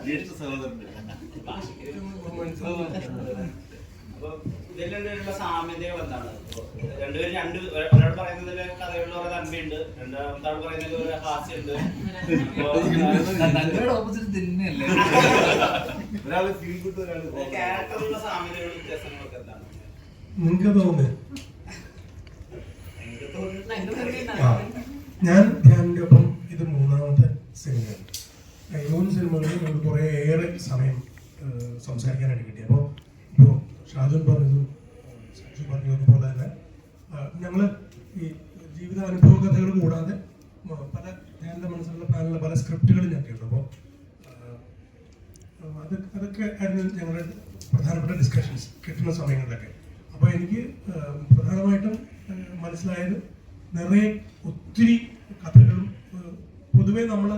ജ്യേഷ്ഠ സഹോദരൻ ഇതിൽ രണ്ടുപേരുള്ള സാമ്യതകൾ എന്താണ് രണ്ടുപേരും രണ്ട് ഒരാൾ പറയുന്നതിൽ കഥകളിൽ കുറെ നന്മയുണ്ട് രണ്ടാമത്തെ ആൾ പറയുന്നതിൽ ഒരു ഹാസ്യുണ്ട് ക്യാരക്ടറിലുള്ള സാമ്യതകളും വ്യത്യാസങ്ങളൊക്കെ എന്താണ് നിങ്ങൾക്ക് തോന്നുന്നത് ഞാൻ ധ്യാനിന്റെ ഒപ്പം ഇത് മൂന്നാമത്തെ സിനിമയാണ്. ഈ മൂന്ന് സിനിമകളിൽ നമുക്ക് കുറേയേറെ സമയം സംസാരിക്കാനായിട്ട് കിട്ടി. അപ്പോൾ ഇപ്പോൾ ഷാജുൻ പറഞ്ഞതും സഞ്ജു പറഞ്ഞതുപോലെ തന്നെ ഞങ്ങൾ ഈ ജീവിത അനുഭവ കഥകൾ കൂടാതെ പല ധ്യാനിന്റെ മനസ്സിലുള്ള പാനലിലെ പല സ്ക്രിപ്റ്റുകളും ഞാൻ കേട്ടു. അപ്പോൾ അത് അതൊക്കെ ആയിരുന്നു ഞങ്ങളുടെ പ്രധാനപ്പെട്ട ഡിസ്കഷൻസ് കിട്ടുന്ന സമയങ്ങളിലൊക്കെ. അപ്പോൾ എനിക്ക് പ്രധാനമായിട്ടും മനസ്സിലായത് നിറയെ ഒത്തിരി കഥകളും പൊതുവേ നമ്മൾ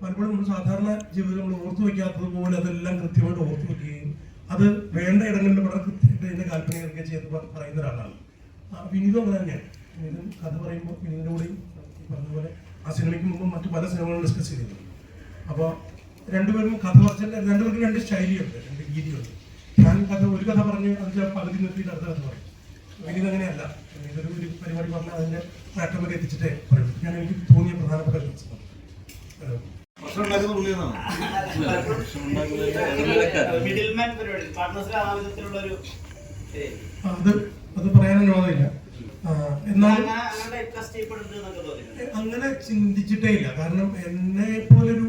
പലപ്പോഴും നമ്മൾ സാധാരണ ജീവിതത്തിൽ നമ്മൾ ഓർത്തു വയ്ക്കാത്തത് പോലെ അതെല്ലാം കൃത്യമായിട്ട് ഓർത്തു വയ്ക്കുകയും അത് വേണ്ട ഇടങ്ങളിൽ വളരെ കൃത്യമായിട്ട് അതിന്റെ കാൽപ്പനികയൊക്കെ ചെയ്ത് പറയുന്ന ഒരാളാണ്. വിനീതം അങ്ങനെ തന്നെയാണ് വിനീതും കഥ പറയുമ്പോൾ വിനീതിന്റെ കൂടെയും പറഞ്ഞതുപോലെ ആ സിനിമയ്ക്ക് മുമ്പ് മറ്റു പല സിനിമകളും ഡിസ്കസ് ചെയ്തിട്ടുണ്ട്. അപ്പോൾ രണ്ടുപേരും കഥ പറഞ്ഞാൽ രണ്ടുപേർക്കും രണ്ട് ശൈലിയുണ്ട് രണ്ട് രീതിയുണ്ട്. ഞാൻ കഥ ഒരു കഥ പറഞ്ഞ് അതിന്റെ പകുതി നിർത്തിയിട്ട് അടുത്ത കഥ പറയും. വിനീത് അങ്ങനെയല്ല ഇതൊരു ഒരു പരിപാടി പറഞ്ഞാൽ അതിന്റെ മാറ്റം വരെ എത്തിച്ചിട്ടേ പറയും ഞാൻ എനിക്ക് തോന്നിയ പ്രധാനപ്പെട്ട ഒരു പ്രശ്നം. ഏഹ് പ്രശ്നം ഉണ്ടാക്കുന്ന പുള്ളിയെന്നാണ് പരിപാടി പാർട്ട്നേഴ്സിൽ ആ ഒരു ഏയ്. അത് അത് പറയാനനുവാദമില്ല ആ, എന്നാൽ അങ്ങനെ ചിന്തിച്ചിട്ടേ ഇല്ല. കാരണം എന്നെ പോലൊരു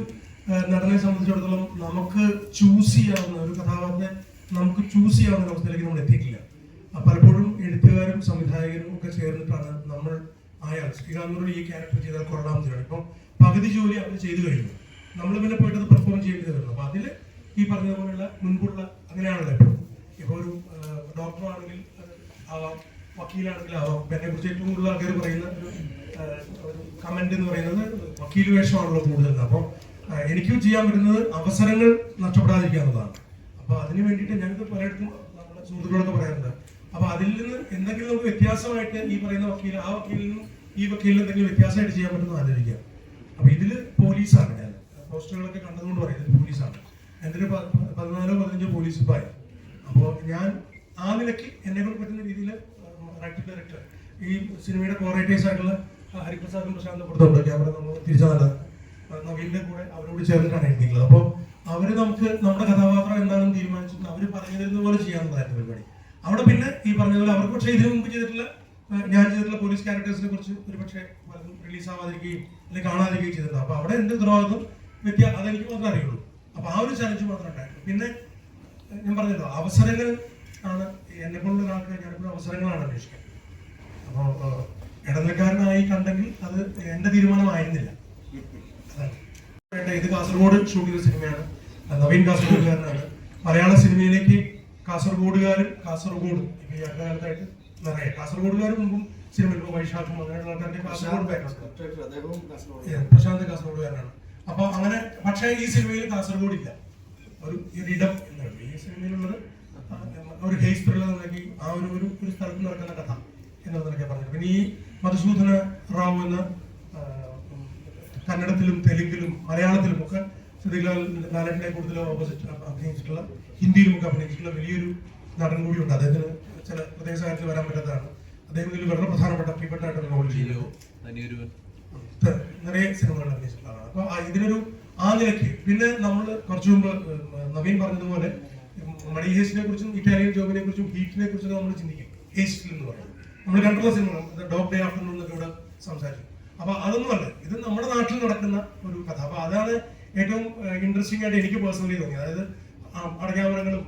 നടനെ സംബന്ധിച്ചിടത്തോളം നമുക്ക് ചൂസ് ചെയ്യാവുന്ന ഒരു കഥാപാത്രത്തെ നമുക്ക് ചൂസ് ചെയ്യാവുന്ന അവസ്ഥയിലേക്ക് നമ്മൾ എത്തിയിട്ടില്ല പലപ്പോഴും എഴുത്തുകാരും സംവിധായകരും ഒക്കെ ചേർന്നിട്ടാണ് നമ്മൾ അയാൾ ശ്രീകാന്തോട് ഈ ക്യാരക്ടർ ചെയ്താൽ കൊള്ളാമെന്ന് ചെയ്യണം ഇപ്പം പകുതി ജോലി അവർ ചെയ്തു കഴിഞ്ഞു. നമ്മൾ പിന്നെ പോയിട്ട് അത് പെർഫോം ചെയ്യേണ്ടി വരുന്നു അപ്പൊ അതിൽ ഈ പറഞ്ഞതുപോലെയുള്ള മുൻപുള്ള അങ്ങനെയാണല്ലോ എപ്പോഴും ഇപ്പോൾ ഒരു ഡോക്ടർ ആണെങ്കിൽ ആവാം വക്കീലാണെങ്കിൽ ആവാം. ഇപ്പൊ എന്നെ കുറിച്ച് ഏറ്റവും കൂടുതൽ ആൾക്കാർ പറയുന്ന ഒരു കമന്റ് എന്ന് പറയുന്നത് വക്കീൽ വേഷമാണല്ലോ കൂടുതൽ അപ്പോൾ എനിക്ക് ചെയ്യാൻ പറ്റുന്നത് അവസരങ്ങൾ നഷ്ടപ്പെടാതിരിക്കുക എന്നുള്ളതാണ്. അപ്പൊ അതിന് വേണ്ടിയിട്ട് ഞങ്ങൾക്ക് പലയിടത്തും നമ്മുടെ സുഹൃത്തുക്കളൊക്കെ പറയാറുണ്ട്. അപ്പൊ അതിൽ നിന്ന് എന്തെങ്കിലും നമുക്ക് വ്യത്യാസമായിട്ട് ഈ പറയുന്ന വക്കീൽ ആ വക്കീലിൽ നിന്നും ഈ വക്കീലിൽ എന്തെങ്കിലും വ്യത്യാസമായിട്ട് ചെയ്യാൻ പറ്റുന്ന ആലോചിക്കുക അപ്പൊ ഇതിൽ പോലീസാണ്. ഞാൻ പോസ്റ്ററുകളൊക്കെ കണ്ടതുകൊണ്ട് പറയും ഇതിൽ പോലീസാണ്. എന്റെ പതിനാലോ പതിനഞ്ചോ പോലീസ് ഇപ്പായി. അപ്പോൾ ഞാൻ ആ നിലയ്ക്ക് എന്നെ കൊണ്ട് പറ്റുന്ന രീതിയിൽ റൈറ്റ് ഡയറക്ടർ ഈ സിനിമയുടെ കോറേറ്റേഴ്സ് ആയിട്ടുള്ള ഹരിപ്രസാദും പ്രശാന്തും കൊടുത്തുണ്ട് ക്യാമറ നമ്മൾ തിരിച്ചാണ് നവീലിന്റെ കൂടെ അവരോട് ചേർന്നിട്ടാണ് എഴുതിയിട്ടുള്ളത്. അപ്പോൾ അവർ നമുക്ക് നമ്മുടെ കഥാപാത്രം എന്താണെന്ന് തീരുമാനിച്ചിട്ട് അവർ പറഞ്ഞു തരുന്ന പോലെ ചെയ്യാവുന്നതായിരുന്നു പരിപാടി. അവിടെ പിന്നെ ഈ പറഞ്ഞതുപോലെ അവർക്ക് പക്ഷേ ഇതിനു മുമ്പ് ചെയ്തിട്ടുള്ള ഞാൻ ചെയ്തിട്ടുള്ള പോലീസ് ക്യാരക്ടേഴ്സിനെ കുറിച്ച് ഒരു പക്ഷേ പലതും റിലീസ് ആവാതിരിക്കുകയും അല്ലെങ്കിൽ കാണാതിരിക്കുകയും ചെയ്തിട്ടുണ്ട്. അപ്പോൾ അവിടെ എന്റെ ഉത്തരവാദിത്വം വ്യത്യാ അതെനിക്ക് മാത്രമേ അറിയുള്ളൂ. അപ്പോൾ ആ ഒരു ചലഞ്ച് മാത്രമേ ഉണ്ടായിരുന്നു പിന്നെ ഞാൻ പറഞ്ഞല്ലോ അവസരങ്ങൾ ആണ് എന്നെ പോലുള്ള ഒരാൾക്ക് ഞാനിപ്പോഴും അവസരങ്ങളാണ് അന്വേഷിക്കുന്നത്. അപ്പോൾ ഇടനിലക്കാരനായി കണ്ടെങ്കിൽ അത് എന്റെ തീരുമാനമായിരുന്നില്ല. ഇത് കാസർഗോഡ് ഷൂട്ട് ചെയ്ത സിനിമയാണ് നവീൻ കാസർഗോഡുകാരനാണ്. മലയാള സിനിമയിലേക്ക് കാസർഗോഡുകാരും കാസർഗോഡ് ഇപ്പൊ ഈ അടുത്ത കാലത്തായിട്ട് നിറയെ. കാസർഗോഡുകാരും മുമ്പും സിനിമയിൽ ഇപ്പോൾ വൈശാഖും അങ്ങനെയുള്ള ആൾക്കാരുടെ കാസർഗോഡ് ബാക്ക്ഗ്രൗണ്ട് പ്രശാന്ത് കാസർഗോഡുകാരനാണ്. അപ്പൊ അങ്ങനെ പക്ഷേ ഈ സിനിമയിൽ കാസർഗോഡ് ഇല്ല ഒരു ഇടം എന്നാണ് ഈ സിനിമയിലുള്ളത് ഒരു ഹേസ് ത്രില്ലർ ആ ഒരു ഒരു ഒരു സ്ഥലത്ത് നടക്കുന്ന കഥ എന്നുള്ളതൊക്കെ പറഞ്ഞു പിന്നെ ഈ മധുസൂദന റാവു എന്ന കന്നഡത്തിലും തെലുങ്കിലും മലയാളത്തിലും ഒക്കെ ശ്രീലാൽ നാരായണനെ കൂടുതൽ ഓപ്പോസിറ്റ് അഭിനയിച്ചിട്ടുള്ള ഹിന്ദിയിലും ഒക്കെ അഭിനയിച്ചിട്ടുള്ള വലിയൊരു നടൻ കൂടിയുണ്ട്. അദ്ദേഹത്തിന് ചില പ്രത്യേക സാഹചര്യത്തിൽ വരാൻ പറ്റാത്തതാണ്. അദ്ദേഹം ഇതിൽ വളരെ പ്രധാനപ്പെട്ട കീപ്പട്ടായിട്ട് റോൾ ചെയ്യുമോ നിറയെ സിനിമകൾ അഭിനയിച്ചിട്ടുള്ള ആളാണ്. അപ്പൊ ഇതിനൊരു ആ നിലയ്ക്ക്. പിന്നെ നമ്മൾ കുറച്ചു മുമ്പ് നവീൻ പറഞ്ഞതുപോലെ മണി കുറിച്ചും ഇറ്റാലിയൻ ജോബിനെ കുറിച്ചും ഹീറ്റിനെ കുറിച്ചും നമ്മൾ ചിന്തിക്കും. ഹേസ്റ്റിൽ എന്ന് പറയുന്നത്. നമ്മൾ കണ്ടുള്ള സിനിമകൾ ഡോഗ് ഡേ ആഫ്റ്റർനൂൺ എന്നൊക്കെ ഇവിടെ സംസാരിച്ചു അപ്പൊ അതൊന്നുമല്ല ഇത് നമ്മുടെ നാട്ടിൽ നടക്കുന്ന ഒരു കഥ. അപ്പൊ അതാണ് ഏറ്റവും ഇൻട്രസ്റ്റിംഗ് ആയിട്ട് എനിക്ക് പേഴ്സണലി തോന്നി. അതായത് അടയാമരങ്ങളും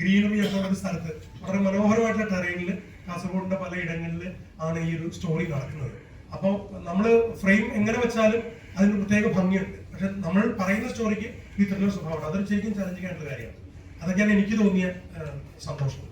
ഗ്രീനറി ഒക്കെ ഉള്ള സ്ഥലത്ത് വളരെ മനോഹരമായിട്ടുള്ള ടെറൈനിൽ കാസർഗോഡിന്റെ പല ഇടങ്ങളിൽ ആണ് ഈ ഒരു സ്റ്റോറി നടക്കുന്നത്. അപ്പോൾ നമ്മൾ ഫ്രെയിം എങ്ങനെ വെച്ചാലും അതിന് പ്രത്യേക ഭംഗിയുണ്ട്. പക്ഷെ നമ്മൾ പറയുന്ന സ്റ്റോറിക്ക് ഈ ത്രില്ലർ സ്വഭാവമാണ് അതൊരു ശരിക്കും ചലഞ്ചിങ് ആയിട്ടുള്ള കാര്യമാണ്. അതൊക്കെയാണ് എനിക്ക് തോന്നിയ സന്തോഷം.